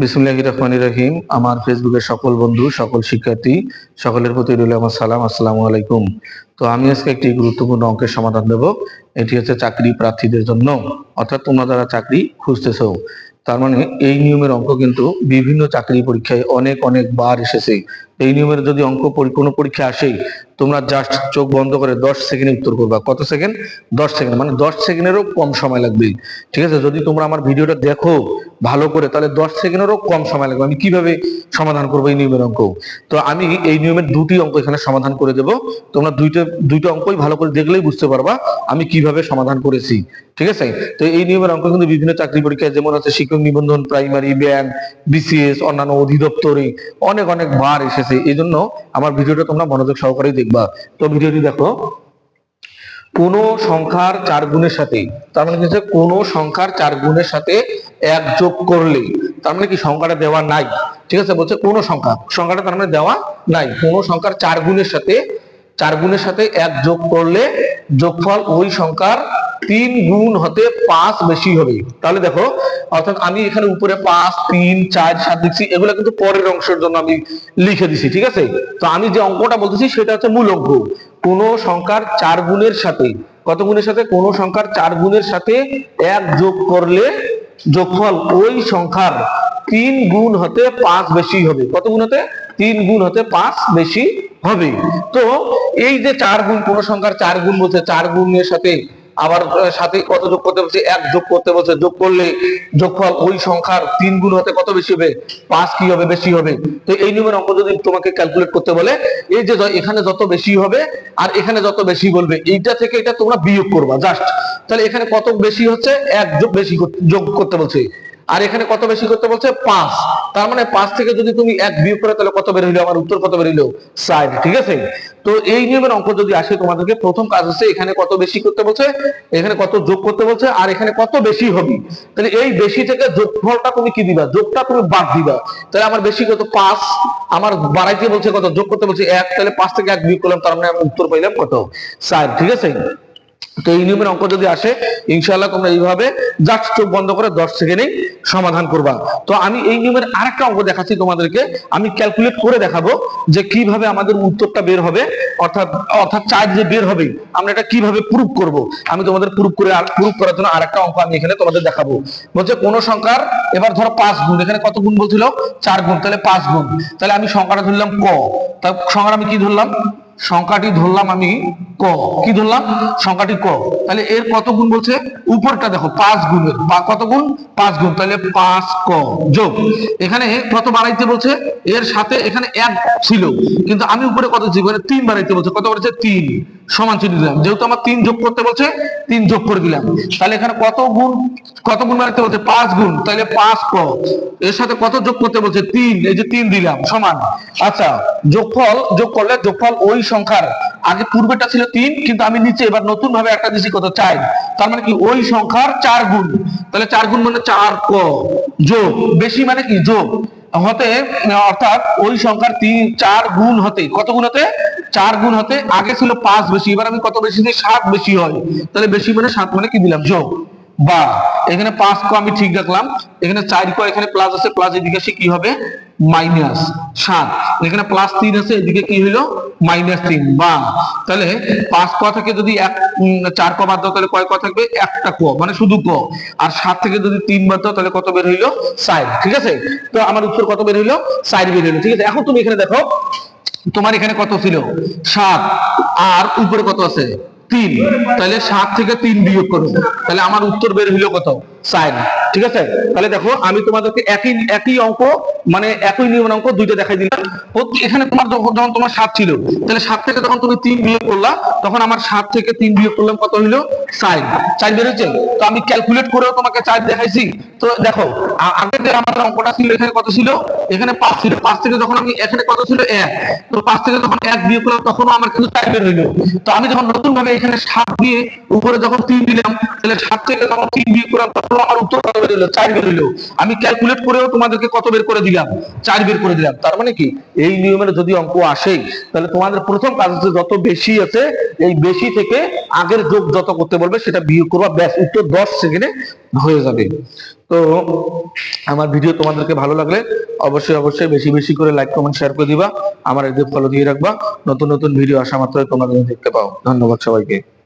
বিসমুল্লাহ রহমান রহিম। আমার ফেসবুকের সকল বন্ধু, সকল শিক্ষার্থী, সকলের প্রতি রইল আমার সালাম, আসসালামু আলাইকুম। তো আমি আজকে একটি গুরুত্বপূর্ণ অঙ্কের সমাধান দেব। এটি হচ্ছে চাকরি প্রার্থীদের জন্য। অর্থাৎ তোমরা যারা চাকরি খুঁজতেছো, তার মানে এই নিয়মের অঙ্ক কিন্তু বিভিন্ন চাকরি পরীক্ষায় অনেক অনেক বার এসেছে। এই নিয়মের যদি অঙ্ক কোনো পরীক্ষা আসেই তোমরা জাস্ট চোখ বন্ধ করে দশ সেকেন্ডে উত্তর করবা। কত সেকেন্ড? দশ সেকেন্ড। মানে দশ সেকেন্ডেরও কম সময় লাগবে। ঠিক আছে? যদি তোমরা আমার ভিডিওটা দেখো ভালো করে, তাহলে দশ সেকেন্ডেরও কম সময় লাগবে। আমি কীভাবে সমাধান করব এই নিয়মের অঙ্ক? তো আমি এই নিয়মের দুটি অঙ্ক এখানে সমাধান করে দেব। তোমরা দুইটা দুইটা অঙ্কই ভালো করে দেখলেই বুঝতে পারবা আমি কীভাবে সমাধান করেছি। ঠিক আছে? তো এই নিয়মের অঙ্ক কিন্তু বিভিন্ন চাকরি পরীক্ষায় যেমন আছে, শিক্ষক নিবন্ধন, প্রাইমারি ব্যাংক বিসিএস, অন্যান্য অধিদপ্তরে অনেক অনেক বার এসেছে। এই জন্য আমার ভিডিওটা তোমরা মনোযোগ সহকারেই দেখবা। তো ভিডিওটি দেখো। কোন সংখ্যার চার গুণের সাথে, তার মানে হচ্ছে কোন সংখ্যার চার গুণের সাথে এক যোগ করলে তার মানে কি সংখ্যাটা দেওয়া নাই, ঠিক আছে? বলছে কোন সংখ্যা, সংখ্যাটা তার মানে দেওয়া নাই, কোন সংখ্যার চার গুণের সাথে, চার গুণের সাথে এক যোগ করলে যোগফল ওই সংখ্যার তিন গুণ হতে পাঁচ বেশি হবে। তাহলে দেখো, অর্থাৎ আমি এখানে উপরে পাঁচ, তিন, চার, সাত দিচ্ছি এগুলো কিন্তু পরের অংশের জন্য আমি লিখে দিছি, ঠিক আছে? তো আমি যে অঙ্কটা বলতেছি সেটা হচ্ছে মূল অঙ্ক। কোন সংখ্যার চার গুণের সাথে, কত গুণের সাথে? কোন সংখ্যার চার গুণের সাথে এক যোগ করলে যোগফল ওই সংখ্যার তিন গুণ হতে পাঁচ বেশি হবে। কত গুণ হতে? তিন গুণ হতে পাঁচ বেশি হবে। তো এই যে চার গুণ, কোন সংখ্যার চার গুণ বলছে চার গুণের সাথে আবার সাথে কত যোগ করতে বলছে? এক যোগ করতে বলছে। যোগ করলে যোগফল ওই সংখ্যার তিন গুণ হতে কত বেশি হবে? পাঁচ কি হবে? বেশি হবে। তো এই নিয়মের অঙ্ক যদি তোমাকে ক্যালকুলেট করতে বলে, এই যে এখানে যত বেশি হবে আর এখানে যত বেশি বলবে, এইটা থেকে এটা তোমরা বিয়োগ করবা জাস্ট তাহলে এখানে কত বেশি হচ্ছে? এক যোগ বেশি যোগ করতে বলছে। আর এখানে কত বেশি করতে বলছে? পাঁচ। তার মানে পাঁচ থেকে যদি তুমি এক বিয়োগ করে, তাহলে কত বের হইল? আমার উত্তর কত বের হইল? ষাট, ঠিক আছে? তো এই নিয়মের অঙ্ক যদি আসে, তোমাদেরকে প্রথম কাজ হচ্ছে এখানে কত বেশি করতে বলছে? এখানে কত যোগ করতে বলছে? আর এখানে কত বেশি হবে? তাহলে এই বেশি থেকে যোগফলটা তুমি কি দিবা? যোগটা তুমি বাদ দিবা। তাহলে আমার বেশি কত? পাঁচ। আমার বাড়াইতে বলছে কত? যোগ করতে বলছে এক। তাহলে পাঁচ থেকে এক বিয়োগ করলাম, তার মানে আমি উত্তর পাইলাম কত? ষাট, ঠিক আছে? তো এই নিয়মের অঙ্ক যদি আসে, ইনশাআল্লাহ তোমরা এইভাবে জাস্ট চোখ বন্ধ করে দশ সেকেন্ডে সমাধান করবা। তো আমি এই নিয়মের আরেকটা অঙ্ক দেখাচ্ছি তোমাদেরকে। আমি ক্যালকুলেট করে দেখাবো যে কীভাবে আমাদের উত্তরটা বের হবে। অর্থাৎ অর্থাৎ চার যে বের হবে। আমরা এটা কীভাবে প্রুফ করব? আমি তোমাদের প্রুফ করে প্রুফ করার জন্য আরেকটা অঙ্ক আমি এখানে তোমাদের দেখাবো। বলছে কোন সংখ্যার, এবার ধরো পাঁচ গুণ। এখানে কত গুণ বলছিল? চার গুণ। তাহলে পাঁচ গুণ। তাহলে আমি সংখ্যাটা ধরলাম ক। তা সংখ্যাটা আমি কি ধরলাম? সংখ্যাটি ধরলাম আমি ক। কি ধরলাম? সংখ্যাটি ক। তাহলে এর কত গুণ বলছে? উপরটা দেখো, পাঁচ গুণের। কত গুণ? পাঁচ গুণ। তাহলে পাঁচ ক। যোগ। এখানে কত বাড়াইতে বলছে, এর সাথে এখানে এক ছিল। কিন্তু আমি উপরে কত দিচ্ছি? মানে তিন বাড়াইতে বলছে। কত বলেছে তিন। সমান চিহ্ন দিলাম। যেহেতু আমার তিন যোগ করতে বলছে, তিন যোগ করে দিলাম। তাহলে এখানে কত গুণ? কত গুণ বাড়াইতে বলছে? পাঁচ গুণ। তাহলে পাঁচ ক। এর সাথে কত যোগ করতে বলছে? তিন। এই যে তিন দিলাম। সমান। আচ্ছা যোগফল যোগ করলে যোগফল ওই সংখ্যার আগে পূর্বেটা ছিল তিন, কিন্তু আমি নিচে এবার নতুন ভাবে একটা দিচ্ছি কত চার। তার মানে কি ওই সংখ্যার চার গুণ। তাহলে চার গুণ মানে চার ক, যোগ। বেশি মানে কি? যোগ। হতে, অর্থাৎ ওই সংখ্যার তিন, চার গুণ হতে, কত গুণ হতে? চার গুণ হতে। আগে ছিল পাঁচ বেশি, এবার আমি কত বেশি দিই? সাত বেশি হয়। তাহলে বেশি মানে সাত মানে কি দিলাম? যোগ। বা, এখানে পাঁচ ক আমি ঠিক রাখলাম। এখানে চার ক এখানে প্লাস আছে প্লাস এদিকে আসে কি হবে? মাইনাস সাত। এখানে প্লাস তিন আছে, এদিকে কি হইল মাইনাস তিন। বা তাহলে পাঁচ ক থেকে যদি এক চার ক বাদ দাও, তাহলে কয় ক থাকবে? একটা ক মানে শুধু ক। আর সাত থেকে যদি তিন বাদ দাও, তাহলে কত বের হইল? সাইড ঠিক আছে? তো আমার উত্তর কত বের হইল? সাইড বের হইল, ঠিক আছে? এখন তুমি এখানে দেখো, তোমার এখানে কত ছিল? সাত। আর উপরে কত আছে? তিন। তাহলে সাত থেকে তিন বিয়োগ করো। তাহলে আমার উত্তর বের হইল কত? সাইন ঠিক আছে? তাহলে দেখো, আমি তোমাদেরকে একই একই অঙ্ক মানে একই নিয়মের অঙ্ক দুইটা দেখাই দিলাম। এখানে তোমার যখন তোমার সাত ছিল, তাহলে সাত থেকে যখন তুমি তিন বিয়োগ করলা, তখন আমার সাত থেকে তিন বিয়োগ করলাম কত হইল? সাইন চার বেরোচ্ছে তো আমি ক্যালকুলেট করেও তোমাকে চার দেখাইছি। তো দেখো আগে যে আমাদের অঙ্কটা ছিল, এখানে কত ছিল? এখানে পাঁচ ছিল। পাঁচ থেকে যখন আমি, এখানে কত ছিল? এক। তো পাঁচ থেকে যখন এক বিয়োগ করলাম, তখনও আমার কিন্তু চার বের হইল। তো আমি যখন নতুন ভাবে এখানে সাত দিয়ে উপরে যখন তিন দিলাম, তাহলে সাত থেকে যখন তিন বিয়োগ করলাম কত বের আমি ক্যালকুলেট করেও তোমাদেরকে কত বের করে দিলাম? চার বের করে দিলাম। তার মানে কি? এই নিয়মের যদি অঙ্ক আসে তাহলে তোমাদের প্রথম কাজ হচ্ছে যত বেশি আছে, এই বেশি থেকে আগের যোগ যত করতে বলবে, সেটা বিয়োগ ব্যাস, উত্তর দশ সেকেন্ডে হয়ে যাবে। তো আমার ভিডিও তোমাদেরকে ভালো লাগলে অবশ্যই অবশ্যই বেশি বেশি করে লাইক কমেন্ট শেয়ার করে দিবা। আমার এদের ফলো দিয়ে রাখবা। নতুন নতুন ভিডিও আসা মাত্রই তোমরা দেখতে পাও। ধন্যবাদ সবাইকে।